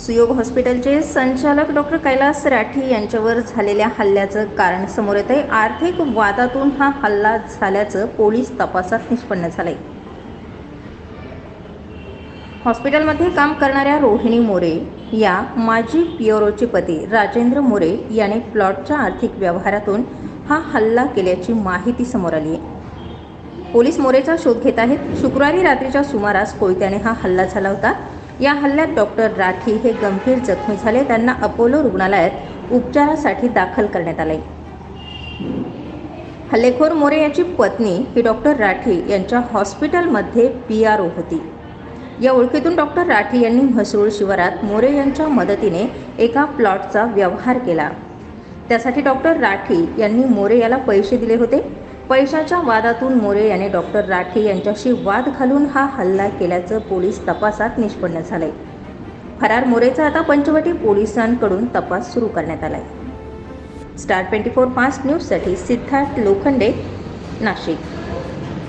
सुयोग हॉस्पिटलचे संचालक डॉक्टर कैलास राठी यांच्यावर झालेल्या हल्ल्याचं कारण समोर येत आहे आर्थिक वादातून हा हल्ला झाल्याचं पोलीस तपासात निष्पन्न झालंय. हॉस्पिटलमध्ये काम करणाऱ्या रोहिणी मोरे या माजी पिओरोचे पती राजेंद्र मोरे याने प्लॉटच्या आर्थिक व्यवहारातून हा हल्ला केल्याची माहिती समोर आली आहे. पोलीस मोरेचा शोध घेत आहेत. शुक्रवारी रात्रीच्या सुमारास कोयत्याने हा हल्ला झाला होता. या हल्ल्यात डॉक्टर राठी हे गंभीर जखमी झाले. त्यांना अपोलो रुग्णालयात उपचारासाठी दाखल करण्यात आले. हल्लेखोर मोरे यांची पत्नी ही डॉक्टर राठी यांच्या हॉस्पिटलमध्ये पी आर ओ होती. या ओळखीतून डॉक्टर राठी यांनी म्हसरूळ शिवारात मोरे यांच्या मदतीने एका प्लॉटचा व्यवहार केला. त्यासाठी डॉक्टर राठी यांनी मोरे याला पैसे दिले होते. पैशाच्या वादातून मोरे याने डॉक्टर राठी यांच्याशी वाद घालून हा हल्ला केल्याचं पोलीस तपासात निष्पन्न झालंय. फरार मोरेचा आता पंचवटी पोलिसांकडून तपास सुरू करण्यात आलाय. स्टार ट्वेंटी फोर पाच न्यूजसाठी सिद्धार्थ लोखंडे नाशिक.